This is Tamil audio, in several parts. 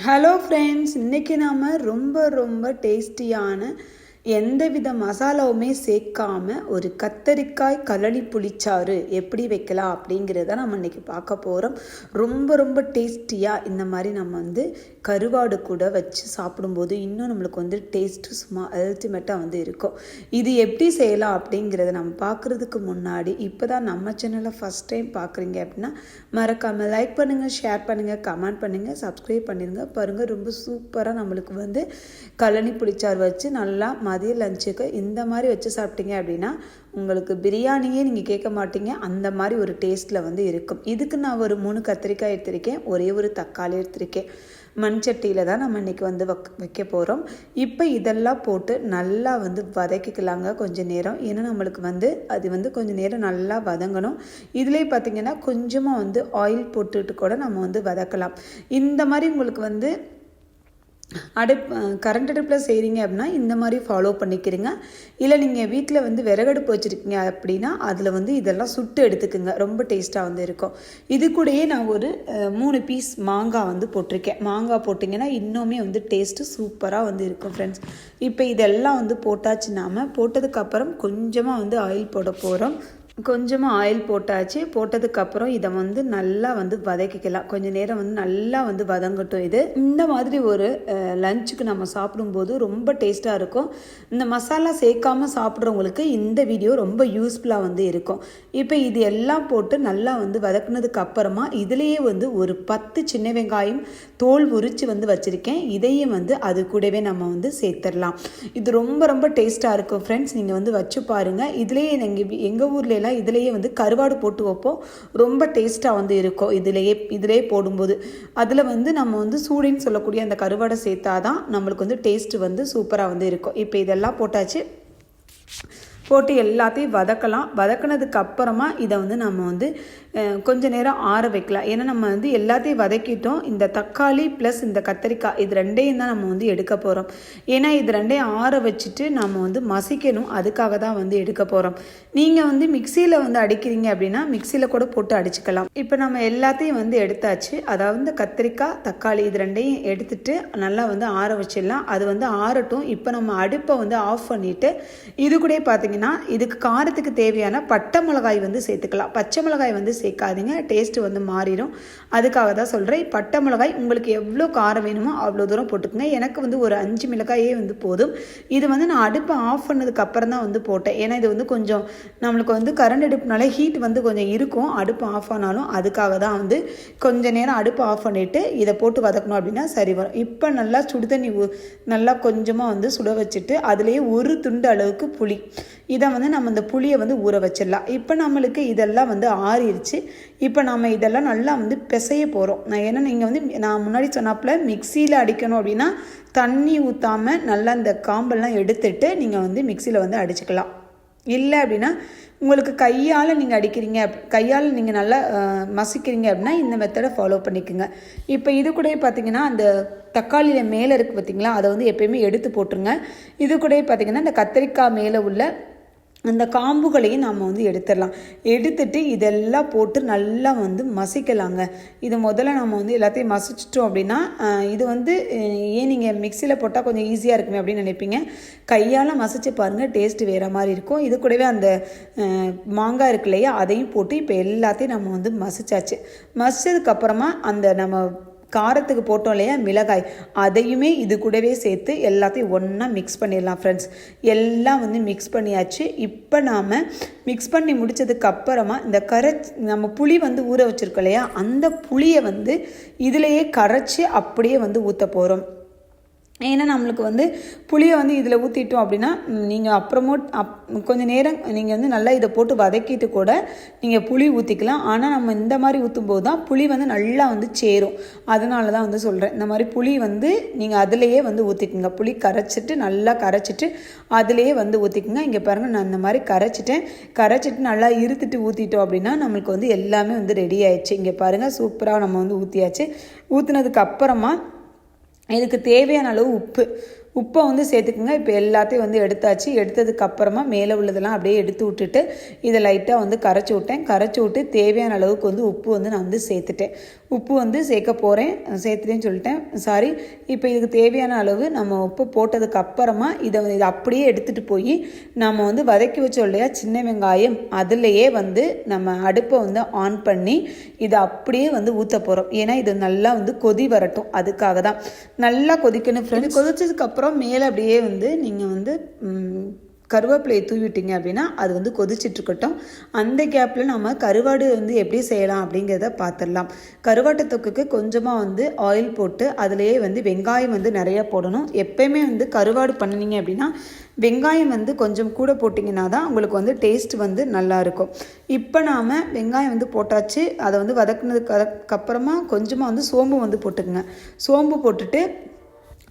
ஹலோ ஃப்ரெண்ட்ஸ் இன்றைக்கி நாம் ரொம்ப ரொம்ப டேஸ்டியான எந்தவித மசாலாவுமே சேர்க்காம ஒரு கத்தரிக்காய் கலனி புளிச்சாறு எப்படி வைக்கலாம் அப்படிங்கிறத நம்ம இன்றைக்கி பார்க்க போகிறோம் ரொம்ப ரொம்ப டேஸ்டியாக இந்த மாதிரி நம்ம வந்து கருவாடு கூட வச்சு சாப்பிடும்போது இன்னும் நம்மளுக்கு வந்து டேஸ்ட்டு சும்மா அல்டிமேட்டாக வந்து இருக்கும். இது எப்படி செய்யலாம் அப்படிங்கிறத நம்ம பார்க்குறதுக்கு முன்னாடி இப்போ தான் நம்ம சேனலை ஃபஸ்ட் டைம் பார்க்குறீங்க அப்படின்னா மறக்காமல் லைக் பண்ணுங்கள் ஷேர் பண்ணுங்கள் கமெண்ட் பண்ணுங்கள் சப்ஸ்கிரைப் பண்ணிடுங்க பாருங்கள் ரொம்ப சூப்பராக நம்மளுக்கு வந்து கழனி புளிச்சாறு வச்சு நல்லா மதிய லஞ்சுக்கு இந்த மாதிரி வச்சு சாப்பிட்டீங்க அப்படின்னா உங்களுக்கு பிரியாணியே நீங்கள் கேட்க மாட்டீங்க. அந்த மாதிரி ஒரு டேஸ்ட்டில் வந்து இருக்கும். இதுக்கு நான் ஒரு மூணு கத்திரிக்காய் எடுத்திருக்கேன். ஒரே ஒரு தக்காளி எடுத்திருக்கேன். மண் சட்டியில் தான் நம்ம இன்றைக்கி வந்து வக் வைக்க போகிறோம் இப்போ இதெல்லாம் போட்டு நல்லா வந்து வதக்கிக்கலாங்க கொஞ்சம் நேரம். ஏன்னா நம்மளுக்கு வந்து அது வந்து கொஞ்சம் நேரம் நல்லா வதங்கணும். இதுலேயே பார்த்திங்கன்னா கொஞ்சமாக வந்து ஆயில் போட்டுட்டு கூட நம்ம வந்து வதக்கலாம். இந்த மாதிரி உங்களுக்கு வந்து அடுப் கரண்ட் அடுப்பில் செய்கிறீங்க அப்படின்னா இந்த மாதிரி ஃபாலோ பண்ணிக்கிறீங்க. இல்லை நீங்கள் வீட்டில் வந்து விறகடுப்பு வச்சுருக்கீங்க அப்படின்னா அதில் வந்து இதெல்லாம் சுட்டு எடுத்துக்குங்க. ரொம்ப டேஸ்ட்டாக வந்து இருக்கும். இது கூடயே நான் ஒரு மூணு பீஸ் மாங்காய் வந்து போட்டிருக்கேன். மாங்காய் போட்டிங்கன்னா இன்னுமே வந்து டேஸ்ட்டு சூப்பராக வந்து இருக்கும் ஃப்ரெண்ட்ஸ் இப்போ இதெல்லாம் வந்து போட்டாச்சு நாம். போட்டதுக்கப்புறம் கொஞ்சமாக வந்து ஆயில் போட போகிறோம் கொஞ்சமாக ஆயில் போட்டாச்சு. போட்டதுக்கப்புறம் இதை வந்து நல்லா வந்து வதக்கிக்கலாம். கொஞ்சம் நேரம் வந்து நல்லா வந்து வதங்கட்டும் இது. இந்த மாதிரி ஒரு லஞ்சுக்கு நம்ம சாப்பிடும்போது ரொம்ப டேஸ்ட்டாக இருக்கும். இந்த மசாலா சேர்க்காம சாப்பிட்றவங்களுக்கு இந்த வீடியோ ரொம்ப யூஸ்ஃபுல்லாக வந்து இருக்கும். இப்போ இது எல்லாம் போட்டு நல்லா வந்து வதக்குனதுக்கு அப்புறமா இதுலேயே வந்து ஒரு பத்து சின்ன வெங்காயம் தோல் உரித்து வந்து வச்சுருக்கேன். இதையும் வந்து அது கூடவே நம்ம வந்து சேர்த்துடலாம். இது ரொம்ப ரொம்ப டேஸ்ட்டாக இருக்கும். ஃப்ரெண்ட்ஸ் நீங்கள் வந்து வச்சு பாருங்கள் இதுலேயே எங்கள் எங்கள் ஊர்ல எல்லாம் இதுலேயே வந்து கருவாடு போட்டு வைப்போம். ரொம்ப டேஸ்ட்டாக வந்து இருக்கும். இதுலேயே இதுலேயே போடும்போது. அதில் வந்து நம்ம வந்து சூடின்னு சொல்லக்கூடிய அந்த கருவாடை சேர்த்தாதான் நம்மளுக்கு வந்து டேஸ்ட்டு வந்து சூப்பராக வந்து இருக்கும். இப்போ இதெல்லாம் போட்டாச்சு. போட்டு எல்லாத்தையும் வதக்கலாம். வதக்கினதுக்கு அப்புறமா இதை வந்து நம்ம வந்து கொஞ்ச நேரம் ஆற வைக்கலாம். ஏன்னா நம்ம வந்து எல்லாத்தையும் வதக்கிட்டோம். இந்த தக்காளி ப்ளஸ் இந்த கத்தரிக்காய் இது ரெண்டையும் தான் நம்ம வந்து எடுக்க போகிறோம் ஏன்னா இது ரெண்டையும் ஆற வச்சுட்டு நம்ம வந்து மசிக்கணும். அதுக்காக தான் வந்து எடுக்க போகிறோம் நீங்கள் வந்து மிக்சியில் வந்து அடிக்கிறீங்க அப்படின்னா மிக்சியில் கூட போட்டு அடிச்சுக்கலாம். இப்போ நம்ம எல்லாத்தையும் வந்து எடுத்தாச்சு. அதாவது கத்திரிக்காய் தக்காளி இது ரெண்டையும் எடுத்துட்டு நல்லா வந்து ஆற வச்சிடலாம். அது வந்து ஆறட்டும். இப்போ நம்ம அடுப்பை வந்து ஆஃப் பண்ணிவிட்டு இது கூட பார்த்தீங்கன்னா இதுக்கு காரத்துக்கு தேவையான பட்டை மிளகாய் வந்து சேர்த்துக்கலாம். பச்சை மிளகாய் வந்து சேர்க்காதீங்க டேஸ்ட்டு வந்து மாறிடும். அதுக்காக தான் சொல்கிறேன் பட்டை மிளகாய் உங்களுக்கு எவ்வளோ காரம் வேணுமோ அவ்வளோ தூரம் போட்டுக்கோங்க. எனக்கு வந்து ஒரு அஞ்சு மிளகாயே வந்து போதும். இது வந்து நான் அடுப்பை ஆஃப் பண்ணதுக்கு அப்புறம் தான் வந்து போட்டேன். ஏன்னா இது வந்து கொஞ்சம் நம்மளுக்கு வந்து கரண்ட் அடுப்புனால ஹீட் வந்து கொஞ்சம் இருக்கும். அடுப்பு ஆஃப் ஆனாலும் அதுக்காக தான் வந்து கொஞ்ச நேரம் அடுப்பு ஆஃப் பண்ணிவிட்டு இதை போட்டு வதக்கணும் அப்படின்னா சரி வரும். இப்போ நல்லா சுடுதண்ணி நல்லா கொஞ்சமாக வந்து சுட வச்சுட்டு அதுலேயே ஒரு துண்டு அளவுக்கு புளி. இதை வந்து நம்ம இந்த புளியை வந்து ஊற வச்சிடலாம். இப்போ நம்மளுக்கு இதெல்லாம் வந்து ஆறிடுச்சு இப்போ நம்ம இதெல்லாம் நல்லா வந்து பிசைய போகிறோம் நான் ஏன்னா நீங்கள் வந்து நான் முன்னாடி சொன்னாப்புல மிக்சியில் அடிக்கணும் அப்படின்னா தண்ணி ஊற்றாமல் நல்லா இந்த காம்பெல்லாம் எடுத்துட்டு நீங்கள் வந்து மிக்சியில் வந்து அடிச்சுக்கலாம். இல்லை அப்படின்னா உங்களுக்கு கையால் நீங்கள் அடிக்கிறீங்க கையால் நீங்கள் நல்லா மசிக்கிறீங்க அப்படின்னா இந்த மெத்தடை ஃபாலோ பண்ணிக்கோங்க. இப்போ இது கூட பார்த்தீங்கன்னா அந்த தக்காளியில் மேலே இருக்குது பார்த்தீங்களா அதை வந்து எப்பயுமே எடுத்து போட்டுருங்க. இது கூட பார்த்தீங்கன்னா இந்த கத்திரிக்காய் மேலே உள்ள அந்த காம்புகளையும் நம்ம வந்து எடுத்துடலாம். எடுத்துட்டு இதெல்லாம் போட்டு நல்லா வந்து மசிக்கலாங்க. இது முதல்ல நம்ம வந்து எல்லாத்தையும் மசிச்சிட்டோம் அப்படின்னா இது வந்து ஏன் நீங்கள் மிக்சியில் போட்டால் கொஞ்சம் ஈஸியாக இருக்குமே அப்படின்னு நினைப்பீங்க. கையால் மசிச்சு பாருங்கள் டேஸ்ட் வேறு மாதிரி இருக்கும். இது கூடவே அந்த மாங்காய் இருக்கு இல்லையா அதையும் போட்டு இப்போ எல்லாத்தையும் நம்ம வந்து மசிச்சாச்சு. மசிச்சதுக்கப்புறமா அந்த நம்ம காரத்துக்கு போட்டோம் இல்லையா? மிளகாய். அதையுமே இது கூடவே சேர்த்து எல்லாத்தையும் ஒன்றா மிக்ஸ் பண்ணிடலாம் ஃப்ரெண்ட்ஸ் எல்லாம் வந்து மிக்ஸ் பண்ணியாச்சு. இப்போ நாம் மிக்ஸ் பண்ணி முடிச்சதுக்கு அப்புறமா இந்த கரைச் நம்ம புளி வந்து ஊற வச்சுருக்கோம் இல்லையா? அந்த புளியை வந்து இதிலையே கரைச்சி அப்படியே வந்து ஊற்ற போகிறோம் ஏன்னா நம்மளுக்கு வந்து புளியை வந்து இதில் ஊற்றிட்டோம் அப்படின்னா நீங்கள் அப்புறமோட் அப் கொஞ்சம் நேரம் நீங்கள் வந்து நல்லா இதை போட்டு வதக்கிட்டு கூட நீங்கள் புளி ஊற்றிக்கலாம் ஆனால் நம்ம இந்த மாதிரி ஊற்றும்போது தான் புளி வந்து நல்லா வந்து சேரும். அதனால தான் வந்து சொல்கிறேன் இந்த மாதிரி புளி வந்து நீங்கள் அதிலேயே வந்து ஊற்றிக்குங்க புளி கரைச்சிட்டு நல்லா கரைச்சிட்டு அதிலேயே வந்து ஊற்றிக்குங்க இங்கே பாருங்கள் நான் இந்த மாதிரி கரைச்சிட்டேன். கரைச்சிட்டு நல்லா இருத்துட்டு ஊற்றிட்டோம் அப்படின்னா நம்மளுக்கு வந்து எல்லாமே வந்து ரெடி ஆயிடுச்சு. இங்கே பாருங்கள் சூப்பராக நம்ம வந்து ஊற்றியாச்சு ஊற்றுனதுக்கு அப்புறமா இதுக்கு தேவையான அளவு உப்பு. உப்பை வந்து சேர்த்துக்குங்க. இப்போ எல்லாத்தையும் வந்து எடுத்தாச்சு. எடுத்ததுக்கு அப்புறமா மேலே உள்ளதெல்லாம் அப்படியே எடுத்து விட்டுட்டு இதை லைட்டாக வந்து கரைச்சி விட்டேன். கரைச்சி விட்டு தேவையான அளவுக்கு வந்து உப்பு வந்து நான் வந்து சேர்த்துட்டேன். உப்பு வந்து சேர்க்க போகிறேன் சேர்த்துட்டேன்னு சொல்லிட்டேன். சாரி இப்போ இதுக்கு தேவையான அளவு நம்ம உப்பு போட்டதுக்கு அப்புறமா இதை வந்து இதை அப்படியே எடுத்துகிட்டு போய் நம்ம வந்து வதக்கி வச்சோம் இல்லையா? சின்ன வெங்காயம். அதுலேயே வந்து நம்ம அடுப்பை வந்து ஆன் பண்ணி இதை அப்படியே வந்து ஊற்ற போகிறோம் ஏன்னா இது நல்லா வந்து கொதி வரட்டும். அதுக்காக தான். நல்லா கொதிக்கணும் ஃப்ரெண்ட்ஸ் கொதிச்சதுக்கப்புறம் மேலே அப்படியே வந்து நீங்கள் வந்து கருவேப்பிலையை தூவிட்டீங்க அப்படின்னா அது வந்து கொதிச்சிட்ருக்கட்டும். அந்த கேப்பில் நம்ம கருவாடு வந்து எப்படி செய்யலாம் அப்படிங்கிறத பார்த்துடலாம் கருவாட்டு தொக்குக்கு கொஞ்சமாக வந்து ஆயில் போட்டு அதிலேயே வந்து வெங்காயம் வந்து நிறையா போடணும். எப்பயுமே வந்து கருவாடு பண்ணினீங்க அப்படின்னா வெங்காயம் வந்து கொஞ்சம் கூட போட்டிங்கன்னா தான் உங்களுக்கு வந்து டேஸ்ட் வந்து நல்லா இருக்கும். இப்போ நாம் வெங்காயம் வந்து போட்டாச்சு. அதை வந்து வதக்குனதுக்கு அதுக்கப்புறமா கொஞ்சமாக வந்து சோம்பு வந்து போட்டுக்குங்க. சோம்பு போட்டுட்டு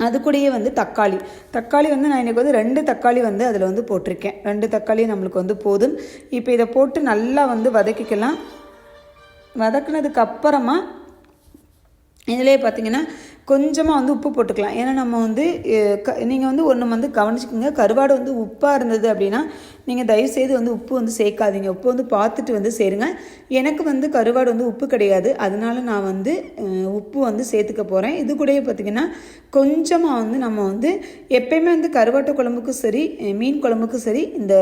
அது கூடயே வந்து தக்காளி. தக்காளி வந்து நான் எனக்கு வந்து ரெண்டு தக்காளி வந்து அதில் வந்து போட்டிருக்கேன். ரெண்டு தக்காளி நம்மளுக்கு வந்து போதும். இப்போ இதை போட்டு நல்லா வந்து வதக்கிக்கலாம். வதக்குனதுக்கு அப்புறமா இதிலே பார்த்தீங்கன்னா கொஞ்சமாக வந்து உப்பு போட்டுக்கலாம். ஏன்னா நம்ம வந்து க நீங்கள் வந்து ஒன்று வந்து கவனிச்சுக்கோங்க. கருவாடு வந்து உப்பாக இருந்தது அப்படின்னா நீங்கள் தயவுசெய்து வந்து உப்பு வந்து சேர்க்காதீங்க. உப்பு வந்து பார்த்துட்டு வந்து சேருங்க. எனக்கு வந்து கருவாடு வந்து உப்பு கிடையாது. அதனால நான் வந்து உப்பு வந்து சேர்த்துக்க போகிறேன் இது கூடயே பார்த்திங்கன்னா கொஞ்சமாக வந்து நம்ம வந்து எப்பயுமே வந்து கருவாட்டு குழம்புக்கும் சரி மீன் குழம்புக்கும் சரி இந்த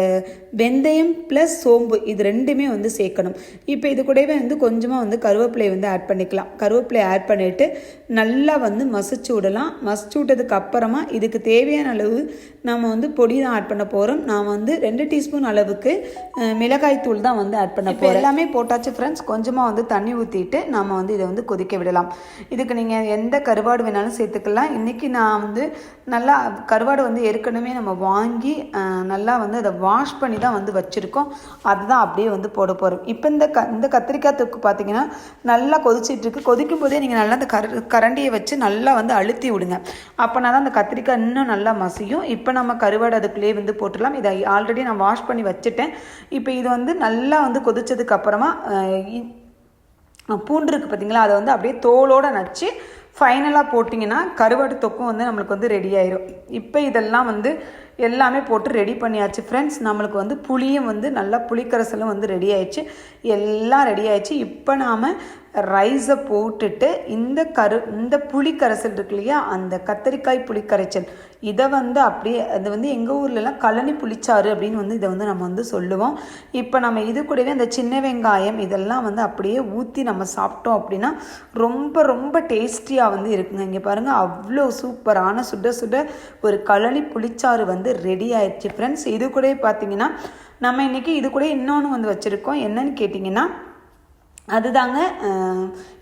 வெந்தயம் ப்ளஸ் சோம்பு இது ரெண்டுமே வந்து சேர்க்கணும். இப்போ இது கூடவே வந்து கொஞ்சமாக வந்து கருவேப்பிலையை வந்து ஆட் பண்ணிக்கலாம். கருவேப்பிலையை ஆட் பண்ணிவிட்டு நல்லா வந்து மசிச்சு விடலாம். மசிச்சு விட்டதுக்கு அப்புறமா இதுக்கு தேவையான அளவு நம்ம வந்து பொடி தான் ஆட் பண்ண போகிறோம் நான் வந்து ரெண்டு டீஸ்பூன் அளவுக்கு மிளகாய் தூள் தான் வந்து ஆட் பண்ண போகிறேன் எல்லாமே போட்டாச்சு ஃப்ரெண்ட்ஸ் கொஞ்சமாக வந்து தண்ணி ஊற்றிட்டு நம்ம வந்து இதை வந்து கொதிக்க விடலாம். இதுக்கு நீங்கள் எந்த கருவாடு வேணாலும் சேர்த்துக்கலாம். இன்றைக்கி நான் வந்து நல்லா கருவாடு வந்து ஏற்கனவே நம்ம வாங்கி நல்லா வந்து அதை வாஷ் பண்ணி தான் வந்து வச்சுருக்கோம். அதுதான் அப்படியே வந்து போட போகிறோம் இப்போ இந்த க இந்த கத்திரிக்காய் தொக்கு பார்த்தீங்கன்னா நல்லா கொதிச்சிட்டு இருக்கு. கொதிக்கும் போதே நீங்கள் நல்லா அந்த கர கரண்டியை வச்சு நல்லா வந்து அழுத்தி விடுங்க. அப்போனா தான் அந்த கத்திரிக்காய் இன்னும் நல்லா மசியும். இப்போ நம்ம கருவாடு அதுக்குள்ளேயே வந்து போட்டுடலாம். இதை ஆல்ரெடி நான் வாஷ் பண்ணி வச்சுட்டேன். இப்போ இது வந்து நல்லா வந்து கொதிச்சதுக்கு அப்புறமா இ- பூண்டு இருக்குது பார்த்தீங்களா? அதை வந்து அப்படியே தோலோடு நச்சு ஃபைனலாக போட்டிங்கன்னா கருவாடு தொக்கும் வந்து நம்மளுக்கு வந்து ரெடி ஆயிரும். இப்போ இதெல்லாம் வந்து எல்லாமே போட்டு ரெடி பண்ணியாச்சு ஃப்ரெண்ட்ஸ் நம்மளுக்கு வந்து புளியும் வந்து நல்லா புளிக்கரைசலும் வந்து ரெடி ஆயிடுச்சு. எல்லாம் ரெடி ஆயிடுச்சு. இப்போ நாம் ரைஸை போட்டுட்டு இந்த கரு இந்த புளிக்கரைசல் இருக்கு இல்லையா அந்த கத்தரிக்காய் புளிக்கரைச்சல் இதை வந்து அப்படியே அது வந்து எங்கள் ஊர்லலாம் கழனி புளிச்சாறு அப்படின்னு வந்து இதை வந்து நம்ம வந்து சொல்லுவோம். இப்போ நம்ம இது கூடவே அந்த சின்ன வெங்காயம் இதெல்லாம் வந்து அப்படியே ஊற்றி நம்ம சாப்பிட்டோம் அப்படின்னா ரொம்ப ரொம்ப டேஸ்டியாக வந்து இருக்குங்க. இங்கே பாருங்கள் அவ்வளோ சூப்பரான சுட சுட ஒரு கழனி புளிச்சாறு வந்து ரெடி ஆயிடுச்சு. ஃப்ரெண்ட்ஸ் இது கூட பார்த்தீங்கன்னா நம்ம இன்றைக்கி இது கூட இன்னொன்று வந்து வச்சுருக்கோம். என்னன்னு கேட்டிங்கன்னா அதுதாங்க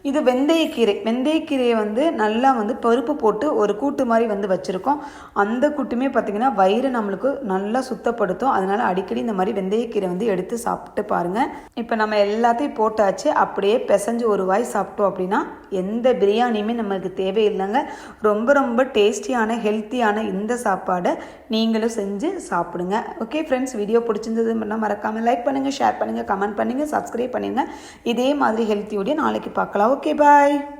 இது வெந்தயக்கீரை. வெந்தயக்கீரையை வந்து நல்லா வந்து பருப்பு போட்டு ஒரு கூட்டு மாதிரி வந்து வச்சுருக்கோம். அந்த கூட்டுமே பார்த்திங்கன்னா வயிறு நம்மளுக்கு நல்லா சுத்தப்படுத்தும். அதனால் அடிக்கடி இந்த மாதிரி வெந்தயக்கீரை வந்து எடுத்து சாப்பிட்டு பாருங்கள் இப்போ நம்ம எல்லாத்தையும் போட்டாச்சு அப்படியே பிசைஞ்சு ஒரு வாய் சாப்பிட்டோம் அப்படின்னா எந்த பிரியாணியுமே நம்மளுக்கு தேவையில்லைங்க. ரொம்ப ரொம்ப டேஸ்டியான ஹெல்த்தியான இந்த சாப்பாடை நீங்களும் செஞ்சு சாப்பிடுங்க. ஓகே ஃப்ரெண்ட்ஸ் வீடியோ பிடிச்சிருந்தது மறக்காமல் லைக் பண்ணுங்கள் ஷேர் பண்ணுங்கள் கமெண்ட் பண்ணுங்கள் சப்ஸ்கிரைப் பண்ணுங்கள் இதே மாதிரி ஹெல்த்தி நாளைக்கு பார்க்கலாம். Okay bye